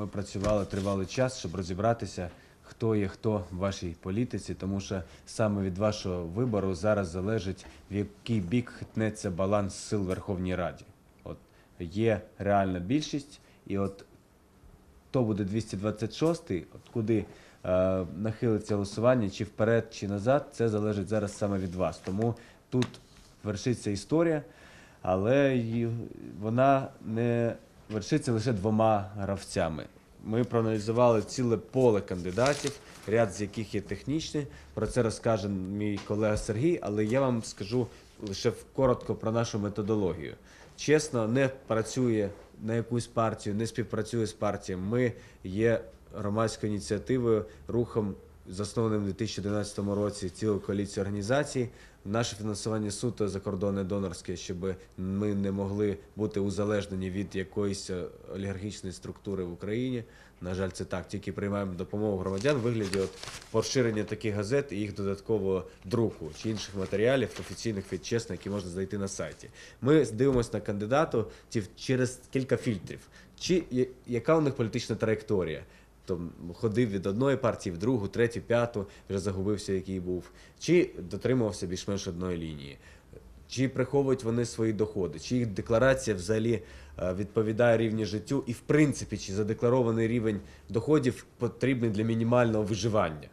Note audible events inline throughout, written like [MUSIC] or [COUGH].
ми працювали тривалий час, щоб розібратися, хто є хто в вашій політиці, тому що саме від вашого вибору зараз залежить, в який бік хитнеться баланс сил Верховній Раді. От є реальна більшість, і от хто буде 226-й, от куди е, нахилиться голосування, чи вперед, чи назад, це залежить зараз саме від вас. Тому тут вершиться історія, але вона не вершиться лише двома гравцями. Ми проаналізували ціле поле кандидатів, ряд з яких є технічні. Про це розкаже мій колега Сергій, але я вам скажу лише коротко про нашу методологію. Чесно, не працює на якусь партію, не співпрацює з партіями. Ми є громадською ініціативою, рухом, заснованим у 2011 році цілою коаліцією організацій. Наше фінансування суто закордонне донорське, щоб ми не могли бути узалежнені від якоїсь е, олігархічної структури в Україні. На жаль, це так. Тільки приймаємо допомогу громадян в вигляді от поширення таких газет і їх додаткового друку чи інших матеріалів офіційних від чесно, які можна знайти на сайті. Ми дивимося на кандидату через кілька фільтрів. Чи яка у них політична траєкторія? То ходив від одної партії в другу, третю, п'яту, вже загубився, який був, чи дотримувався більш-менш одної лінії. Чи приховують вони свої доходи, чи їх декларація взагалі е, відповідає рівні життю, і в принципі, чи задекларований рівень доходів потрібний для мінімального виживання.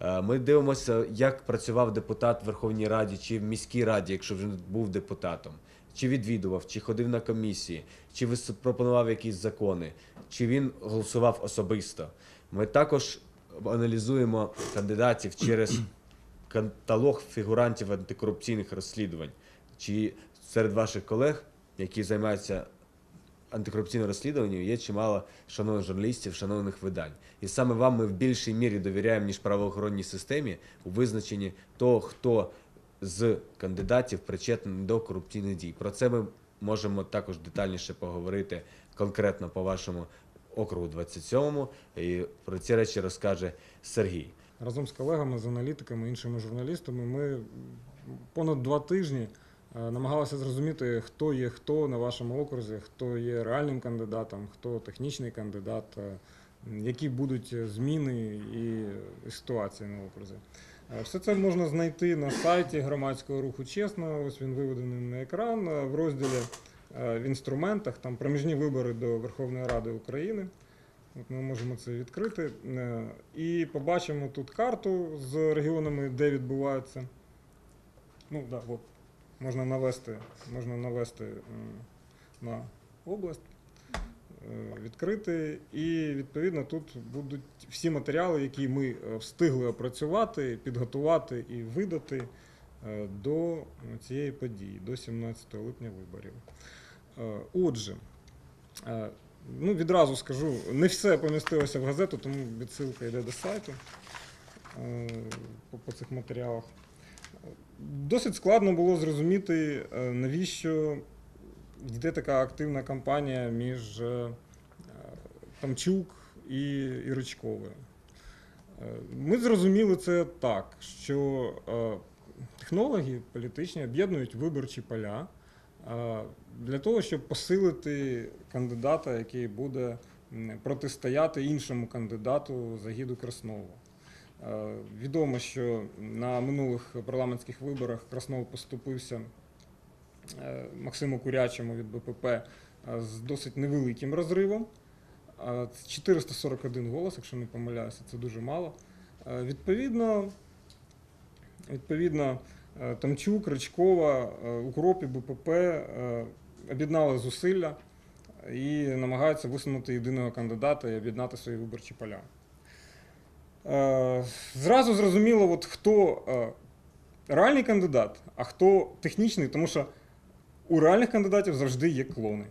Е, Ми дивимося, як працював депутат в Верховній Раді чи в міській раді, якщо вже був депутатом, чи відвідував, чи ходив на комісії, чи пропонував якісь закони, чи він голосував особисто. Ми також аналізуємо кандидатів через каталог фігурантів антикорупційних розслідувань. Чи серед ваших колег, які займаються антикорупційним розслідуванням, є чимало шановних журналістів, шановних видань. І саме вам ми в більшій мірі довіряємо, ніж правоохоронній системі у визначенні того, хто з кандидатів причетний до корупційних дій. Про це ми можемо також детальніше поговорити конкретно по вашому округу 27-му. І про ці речі розкаже Сергій. Разом з колегами, з аналітиками, іншими журналістами ми понад два тижні е, намагалися зрозуміти, хто є хто на вашому окрузі, хто є реальним кандидатом, хто технічний кандидат, е, які будуть зміни і ситуації на окрузі. Е, Все це можна знайти на сайті громадського руху чесно. Ось він виведений на екран е, в розділі е, в інструментах, там проміжні вибори до Верховної Ради України. От ми можемо це відкрити і побачимо тут карту з регіонами, де відбуваються. Ну, да, от. Можна навести, можна навести на область, е, відкрити. І відповідно тут будуть всі матеріали, які ми е, встигли опрацювати, підготувати і видати е, до цієї події, до 17 липня виборів. Отже, Ну, відразу скажу, не все помістилося в газету, тому відсилка йде до сайту по, цих матеріалах. Досить складно було зрозуміти, навіщо йде така активна кампанія між е, Тамчук і, і Ричковою. Е, Ми зрозуміли це так, що е, технологи політичні об'єднують виборчі поля для того, щоб посилити кандидата, який буде протистояти іншому кандидату Загіду Краснову. Відомо, що на минулих парламентських виборах Краснов поступився Максиму Курячому від БПП е, з досить невеликим розривом. Е, 441 голос, якщо не помиляюся, це дуже мало. Е, Відповідно, відповідно е, Тамчук, Ричкова, е, Укропі, БПП е, об'єднали зусилля і намагаються висунути єдиного кандидата і об'єднати свої виборчі поля. Е, Зразу зрозуміло, от хто е, реальний кандидат, а хто технічний, тому що у реальних кандидатів завжди є клони.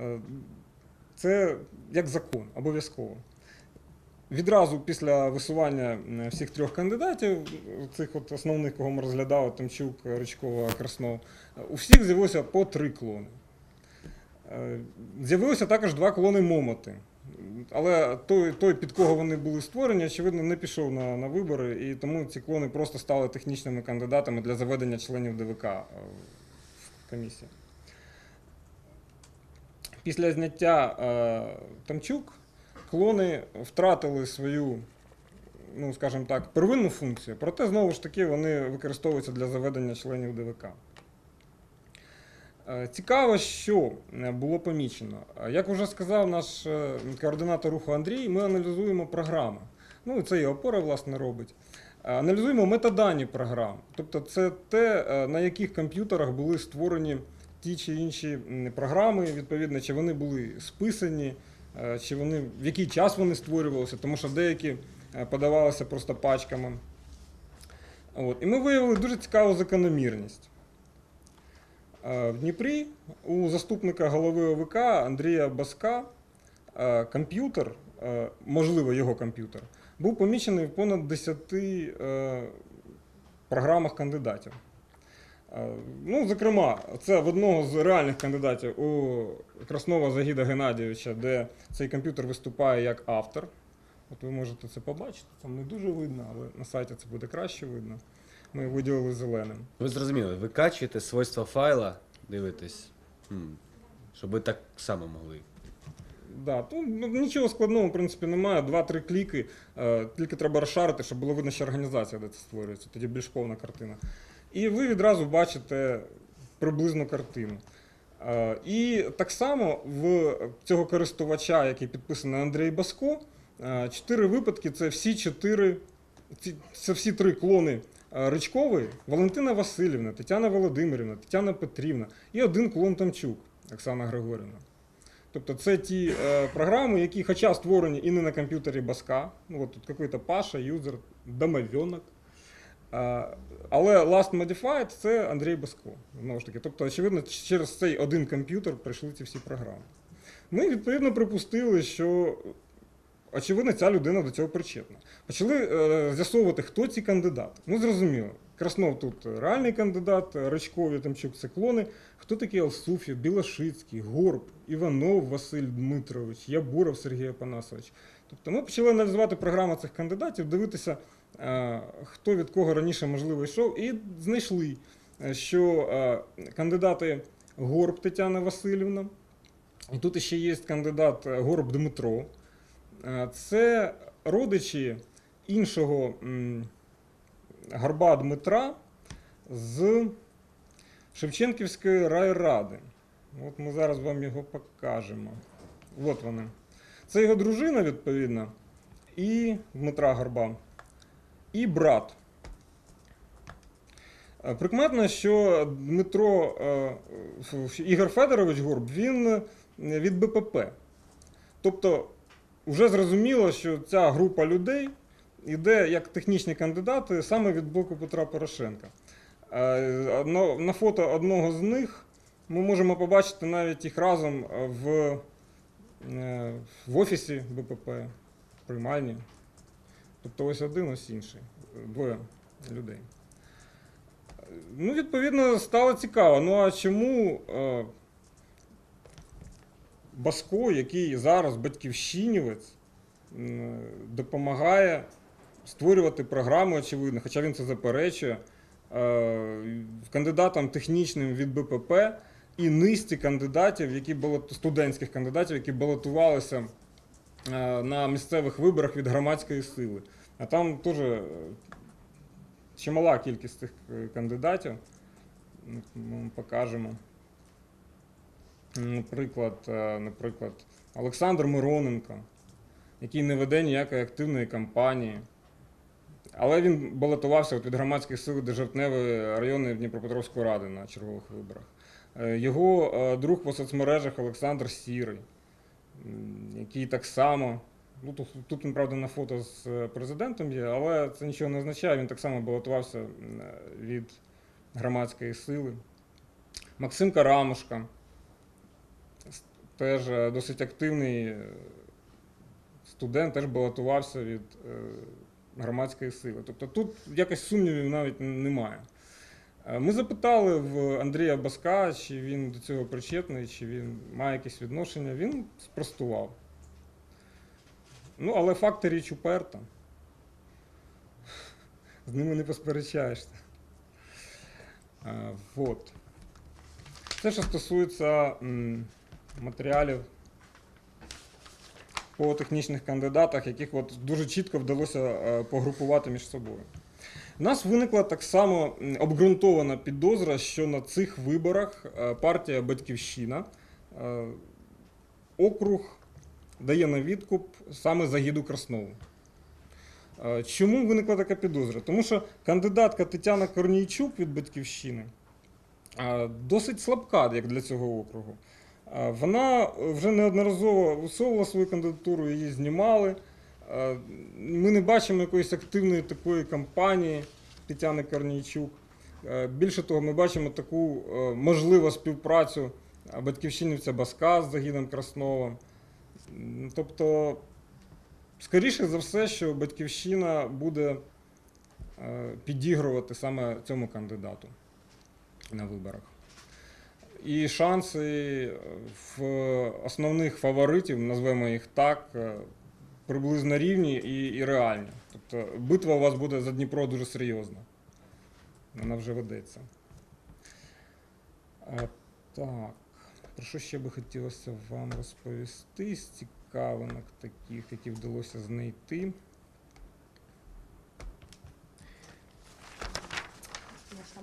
Е, Це як закон, обов'язково. Відразу після висування всіх трьох кандидатів, цих от основних, кого ми розглядали, Тимчук, Ричкова, Краснов, у всіх з'явилося по три клони. Е, З'явилося також два клони Момоти. Але той, той, під кого вони були створені, очевидно, не пішов на, на вибори, і тому ці клони просто стали технічними кандидатами для заведення членів ДВК е, комісії. Після зняття е, Тамчук клони втратили свою, ну скажімо так, первинну функцію, проте знову ж таки вони використовуються для заведення членів ДВК. Е, Цікаво, що е, було помічено. Е, Як вже сказав наш координатор руху Андрій, ми аналізуємо програми. Ну, це і опора, власне, робить. Е, Аналізуємо метадані програм. Тобто, це те, е, на яких комп'ютерах були створені ті чи інші програми, відповідно, чи вони були списані, е, чи вони, в який час вони створювалися, тому що деякі подавалися просто пачками. От. І ми виявили дуже цікаву закономірність. В Дніпрі у заступника голови ОВК Андрія Баска комп'ютер, можливо, його комп'ютер, був помічений в понад 10 е, програмах кандидатів. Е, Ну, зокрема, це в одного з реальних кандидатів у Краснова Загіда Геннадійовича, де цей комп'ютер виступає як автор. От ви можете це побачити, там не дуже видно, але на сайті це буде краще видно. Ми виділили зеленим. Ви зрозуміли, ви качуєте свойства файла, дивитесь, щоб ви так само могли. Да, ну, нічого складного, в принципі, немає. Два-три кліки. Е, тільки треба розшарити, щоб було видно, що організація, де це створюється. Тоді більш повна картина. І ви відразу бачите приблизну картину. Е, і так само в цього користувача, який підписаний Андрій Баско, е, чотири випадки це всі чотири, це всі три клони е, Ричкової, Валентина Васильівна, Тетяна Володимирівна, Тетяна Петрівна і один клон Тамчук, Оксана Григорівна. Тобто це ті е, програми, які хоча створені і не на комп'ютері Баска, ну от тут якийсь Паша, юзер, домовенок. Е, але Last Modified це Андрій Баско. Знову ж таки. Тобто, очевидно, через цей один комп'ютер прийшли ці всі програми. Ми відповідно припустили, що очевидно ця людина до цього причетна. Почали е, з'ясовувати, хто ці кандидати. Ну, зрозуміло. Краснов тут реальний кандидат, Рачкові, Тамчук це клони. Хто такий Алсуфів, Білошицький, Горб, Іванов Василь Дмитрович, Ябуров Сергій Апанасович. Тобто ми почали аналізувати програму цих кандидатів, дивитися, е, хто від кого раніше можливо йшов, і знайшли, е, що е, кандидати Горб Тетяна Васильівна, і тут ще є кандидат Горб Дмитро. Це родичі іншого м, Горба Дмитра з Шевченківської райради. От ми зараз вам його покажемо. От вони. Це його дружина, відповідно, і Дмитра Горба, і брат. Е, Прикметно, що Дмитро е, Ігор Федорович Горб, він від БПП. Тобто, вже зрозуміло, що ця група людей йде як технічні кандидати саме від блоку Петра Порошенка. Е, На, фото одного з них ми можемо побачити навіть їх разом в, е, в офісі БПП, приймальні. Тобто ось один, ось інший. Двоє людей. Ну, відповідно, стало цікаво. Ну а чому е, Баско, який зараз батьківщинівець, допомагає створювати програми, очевидно, хоча він це заперечує, е, кандидатам технічним від БПП і низці кандидатів, які студентських кандидатів, які балотувалися е, на місцевих виборах від громадської сили. А там теж е, чимала кількість цих кандидатів. Ну, Ми покажемо. Наприклад, наприклад, Олександр Мироненко, який не веде ніякої активної кампанії. Але він балотувався від громадських сил до Жовтневої районної Дніпропетровської ради на чергових виборах. Е, Його е, друг по соцмережах Олександр Сірий, який так само. Ну, тут, тут правда, на фото з е, президентом є, але це нічого не означає. Він так само балотувався від громадської сили. Максим Карамушка, теж досить активний студент, теж балотувався від громадської сили. Тобто тут якось сумнівів навіть немає. Е, Ми запитали в Андрія Баска, чи він до цього причетний, чи він має якесь відношення. Він спростував. Ну, але факти річ уперта. З ними не посперечаєшся. Е, Вот. Це що стосується матеріалів по технічних кандидатах, яких от дуже чітко вдалося е, погрупувати між собою. У нас виникла так само обґрунтована підозра, що на цих виборах е, партія Батьківщина е, округ дає на відкуп саме Загіду Краснову. Чому виникла така підозра? Тому що кандидатка Тетяна Корнійчук від Батьківщини досить слабка як для цього округу. Вона вже неодноразово висовувала свою кандидатуру, її знімали. Ми не бачимо якоїсь активної такої кампанії Тетяни Корнійчук. Більше того, ми бачимо таку можливу співпрацю батьківщинівця Баска з Загідом Красновим. Тобто, скоріше за все, що батьківщина буде підігрувати саме цьому кандидату на виборах. І шанси е, в основних фаворитів, назвемо їх так, е, приблизно рівні і, і реальні. Тобто битва у вас буде за Дніпро дуже серйозна. Вона вже ведеться. Так. Про що ще би хотілося вам розповісти з цікавинок таких, які вдалося знайти.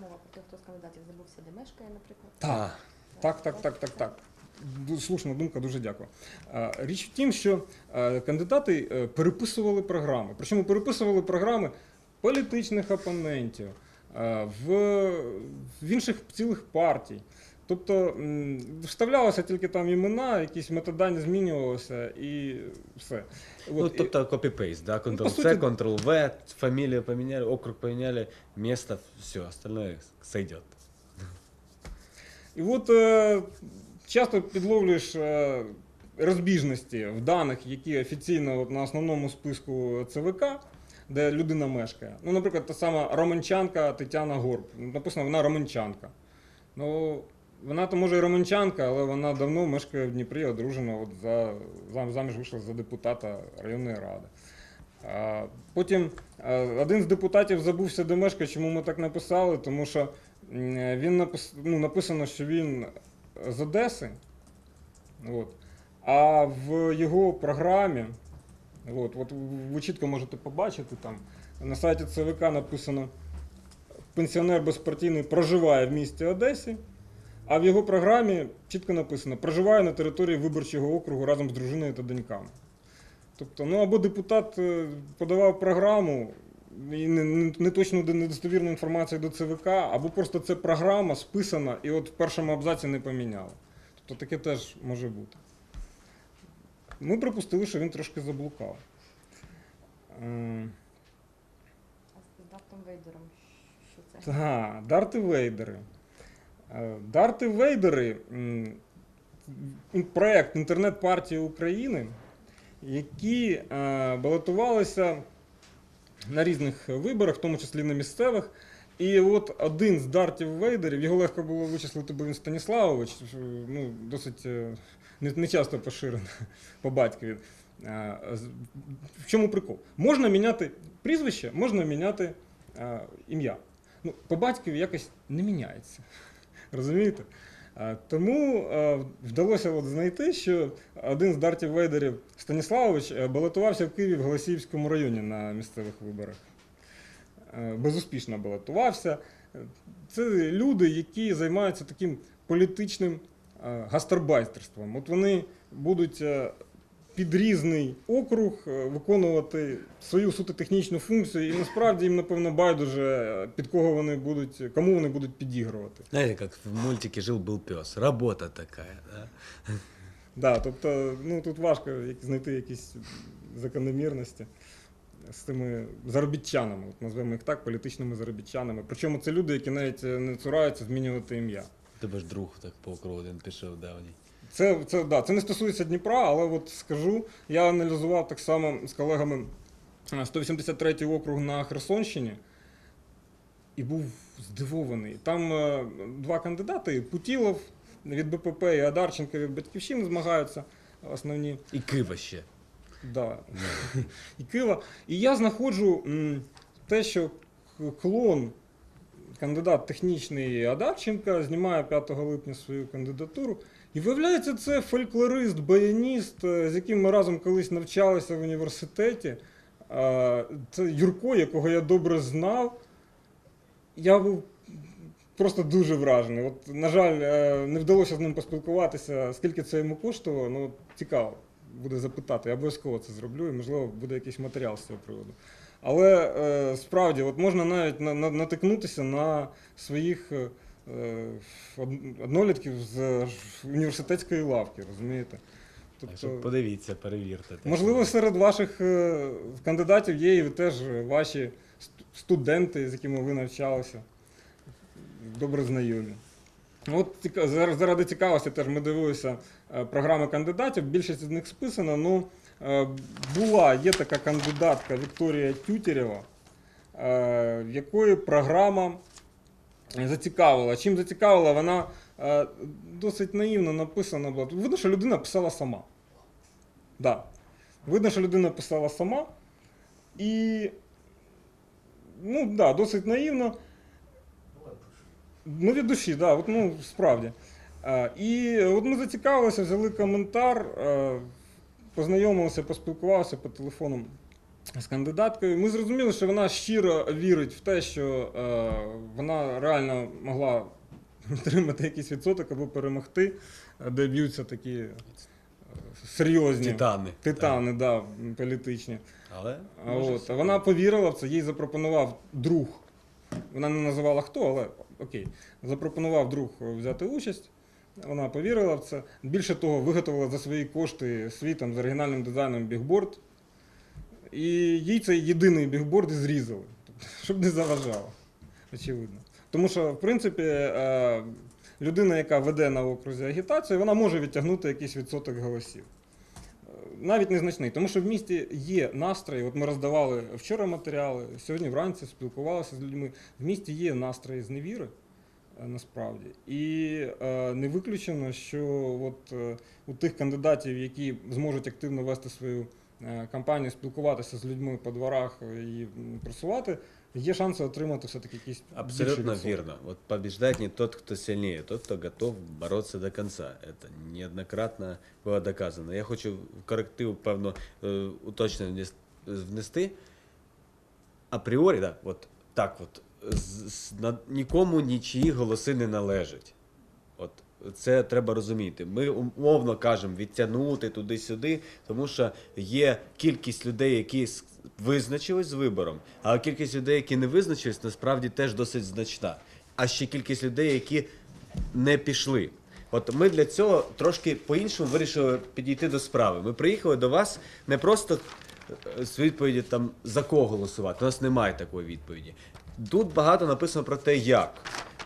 Мова про тих, хто з кандидатів забувся, де мешкає, наприклад. Так. Так, так, так, так, так. Слушна думка, дуже дякую. Річ в тім, що кандидати е, переписували програми. Причому переписували програми політичних опонентів, в, в інших цілих партій. Тобто м, вставлялося тільки там імена, якісь метадані змінювалися і все. Ну, От, тобто копі-пейст, да? Ctrl-C, суті, Ctrl-V, фамилию поменяли, округ поменяли, место, все, остальное сойдет. І от е, часто підловлюєш е, розбіжності в даних, які офіційно от, на основному списку ЦВК, де людина мешкає. Ну, наприклад, та сама Романчанка Тетяна Горб. Написано, вона Романчанка. Ну, вона то може і Романчанка, але вона давно мешкає в Дніпрі, одружена, от за, зам- заміж вийшла за депутата районної ради. А, Потім е, один з депутатів забувся, де мешкає. Чому ми так написали? Тому що він напис... ну, написано, що він з Одеси. От. А в його програмі, от, от ви чітко можете побачити там, на сайті ЦВК написано: пенсіонер безпартійний проживає в місті Одесі. А в його програмі чітко написано: проживає на території виборчого округу разом з дружиною та доньками. Тобто, ну або депутат е, подавав програму і не, не, не недостовірну інформацію до ЦВК, або просто це програма списана і от в першому абзаці не поміняли. Тобто таке теж може бути. Ми припустили, що він трошки заблукав. Е, А з Дартом Вейдером, що це? Так, Дарти Вейдери. Е, Дарти Вейдери проект інтернет-партії України, які е, балотувалися на різних виборах, в тому числі на місцевих. І от один з дартів Вейдерів, його легко було вичислити, бо він Станіславович, ну, досить е, не, не часто поширено [LAUGHS] по батькові. В чому прикол? Можна міняти прізвище, можна міняти ім'я. Ну, по батькові якось не міняється. Розумієте? Тому вдалося от знайти, що один з дартів Вейдерів Станіславович е, балотувався в Києві в Голосіївському районі на місцевих виборах. Е, Безуспішно балотувався. Е, Це люди, які займаються таким політичним гастарбайтерством. От вони будуть під різний округ е, виконувати свою суто технічну функцію, і насправді їм, напевно, байдуже, під кого вони будуть, кому вони будуть підігрувати. Знаете, как в мультике жил-был пес. Работа такая, да? Да, тобто, ну тут важко знайти якісь закономірності з цими заробітчанами, от назвемо їх так, політичними заробітчанами. Причому це люди, які навіть е, не цураються змінювати ім'я. Тебе ж друг так по округу один пішов давній. Це, це, да, це не стосується Дніпра, але от скажу, я аналізував так само з колегами е, 183 округ на Херсонщині і був здивований. Там е, два кандидати: Путілов від БПП і Адарченко від Батьківщини змагаються основні. І Кива ще. Да. І Кива. І я знаходжу м, те, що клон, кандидат технічний Адарченка, знімає 5 липня свою кандидатуру. І виявляється, це фольклорист, баяніст, е, з яким ми разом колись навчалися в університеті. Це Юрко, якого я добре знав. Я був просто дуже вражений. От, на жаль, е, не вдалося з ним поспілкуватися, скільки це йому коштувало. Ну, цікаво буде запитати. Я обов'язково це зроблю, і можливо буде якийсь матеріал з цього приводу. Але е, справді, от можна навіть на, на, натикнутися на своїх однолітків з е, університетської лавки, розумієте? Що подивіться, перевірте. Можливо, серед ваших е, кандидатів є і теж ваші студенти, з якими ви навчалися, добре знайомі. От заради цікавості теж ми дивилися е, програми кандидатів, більшість з них списана. Ну, е, була, є така кандидатка Вікторія Тютерєва, е, в якої програма зацікавила. Чим зацікавила, вона е, досить наївно написана була. Видно, що людина писала сама. Да. Видно, що людина писала сама. І. Ну, да, досить наївно. Ну, від душі, да, от, ну, справді. А, і от ми зацікавилися, взяли коментар, е, познайомилися, поспілкувалися по телефону з кандидаткою. Ми зрозуміли, що вона щиро вірить в те, що е, вона реально могла отримати якийсь відсоток або перемогти, де б'ються такі е, серйозні Титани. титани, да, політичні. Але А от, вона повірила в це, їй запропонував друг. Вона не називала хто, але окей. Запропонував друг взяти участь. Вона повірила в це. Більше того, виготовила за свої кошти свій там з оригінальним дизайном бігборд. І їй цей єдиний бігборд і зрізали, щоб не заважало. Очевидно. Тому що, в принципі, е, людина, яка веде на окрузі агітацію, вона може відтягнути якийсь відсоток голосів. Е, Навіть незначний, тому що в місті є настрої. От ми роздавали вчора матеріали, сьогодні вранці спілкувалися з людьми. В місті є настрої зневіри е, насправді. І е, не виключено, що от, е, у тих кандидатів, які зможуть активно вести свою е, кампанію, спілкуватися з людьми по дворах і просувати, є шанси отримати все-таки якісь Абсолютно верно. Вот побеждает не тот, кто сильнее, тот, кто готов бороться до конца. Это неоднократно було доказано. Я хочу в коректив, певно, е, уточнення внести. Апріорі, да, от так от, з- з- на- нікому нічиї голоси не належать. Це треба розуміти. Ми умовно кажемо відтягнути туди-сюди, тому що є кількість людей, які визначились з вибором, а кількість людей, які не визначились, насправді теж досить значна. А ще кількість людей, які не пішли. От ми для цього трошки по-іншому вирішили підійти до справи. Ми приїхали до вас не просто е, з відповіді там за кого голосувати. У нас немає такої відповіді. Тут багато написано про те, як.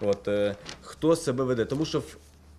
От, е, хто себе веде. Тому що в-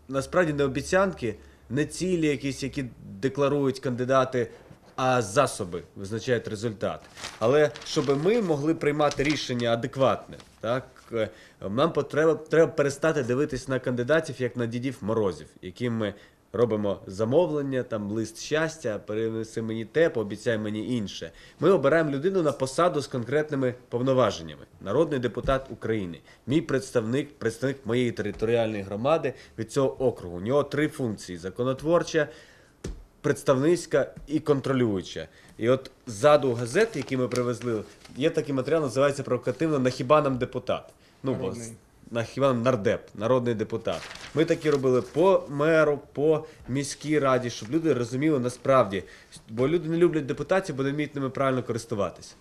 насправді не обіцянки, не цілі якісь, які декларують кандидати, а засоби визначають результат. Але щоб ми могли приймати рішення адекватне, так, е, нам потреба, треба перестати дивитись на кандидатів як на дідів морозів, яким ми робимо замовлення, там лист щастя, перенеси мені те, пообіцяй мені інше. Ми обираємо людину на посаду з конкретними повноваженнями. Народний депутат України, мій представник, представник моєї територіальної громади від цього округу. У нього три функції: законотворча, представницька і контролююча. І от ззаду газет, які ми привезли, є такий матеріал, називається провокативно на хіба нам депутат. Ну, бо хіба нам нардеп, народний депутат. Ми такі робили по меру, по міській раді, щоб люди розуміли насправді. Бо люди не люблять депутатів, бо не вміють ними правильно користуватися.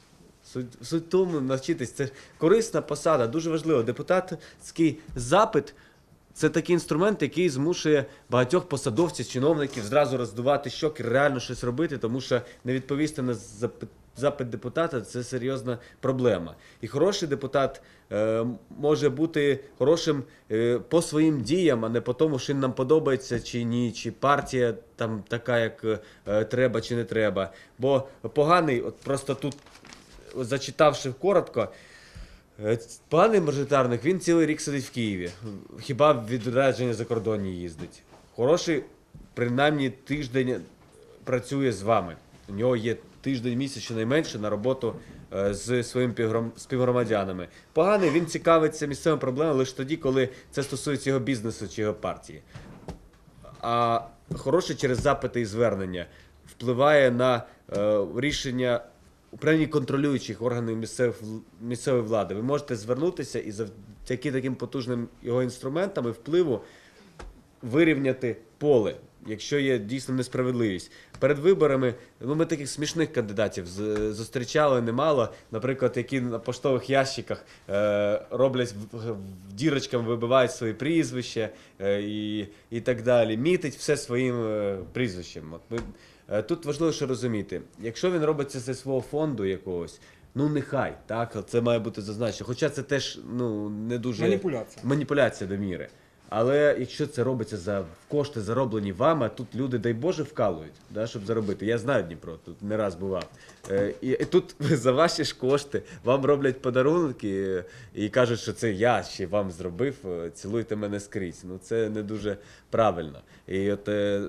Суть, суть тому навчитись. Це корисна посада, дуже важливо. Депутатський запит це такий інструмент, який змушує багатьох посадовців, чиновників зразу роздувати щоки, реально щось робити, тому що не відповісти на запит, запит депутата це серйозна проблема. І хороший депутат е, може бути хорошим е, по своїм діям, а не по тому, що нам подобається чи ні, чи партія там така, як е, треба чи не треба. Бо поганий, от просто тут зачитавши коротко. Е, Поганий мажоритарник, він цілий рік сидить в Києві. Хіба відрядження за кордоні їздить. Хороший, принаймні, тиждень працює з вами. У нього є тиждень місяць щонайменше на роботу е, з своїми співгромадянами. Поганий, він цікавиться місцевими проблемами лише тоді, коли це стосується його бізнесу чи його партії. а хороше через запити і звернення впливає на е, рішення управління контролюючих органів місцевої влади. Ви можете звернутися і завдяки таким потужним його інструментам і впливу вирівняти поле, якщо є дійсно несправедливість. Перед виборами ну, ми таких смішних кандидатів зустрічали немало, наприклад, які на поштових ящиках е, роблять дірочками, вибивають свої прізвища е, і, і так далі. Мітить все своїм е, прізвищем. От ми, е, тут важливо що розуміти, якщо він робить це зі свого фонду якогось. Ну, нехай, так, це має бути зазначено. Хоча це теж ну, не дуже Маніпуляція. маніпуляція до міри. Але якщо це робиться за кошти, зароблені вами, тут люди, дай Боже, вкалують, да, щоб заробити. Я знаю Дніпро, тут не раз бував. Е, і, і тут [LAUGHS] за ваші ж кошти вам роблять подарунки і кажуть, що це я ще вам зробив, е, цілуйте мене скрізь. Ну це не дуже правильно. І от е,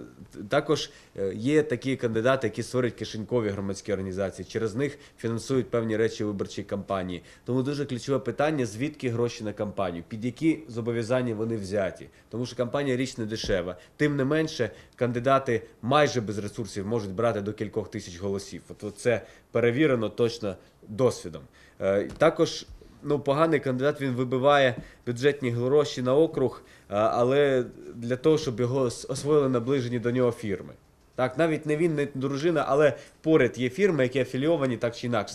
також е, є такі кандидати, які створюють кишенькові громадські організації. Через них фінансують певні речі у виборчій кампанії. Тому дуже ключове питання: звідки гроші на кампанію, під які зобов'язання вони взяті. Тому що кампанія річ не дешева. Тим не менше, кандидати майже без ресурсів можуть брати до кількох тисяч голосів. От, це перевірено точно досвідом. Е, також ну, поганий кандидат він вибиває бюджетні гроші на округ, але для того, щоб його освоїли наближені до нього фірми. Так, навіть не він, не дружина, але поряд є фірми, які афілійовані так чи інакше.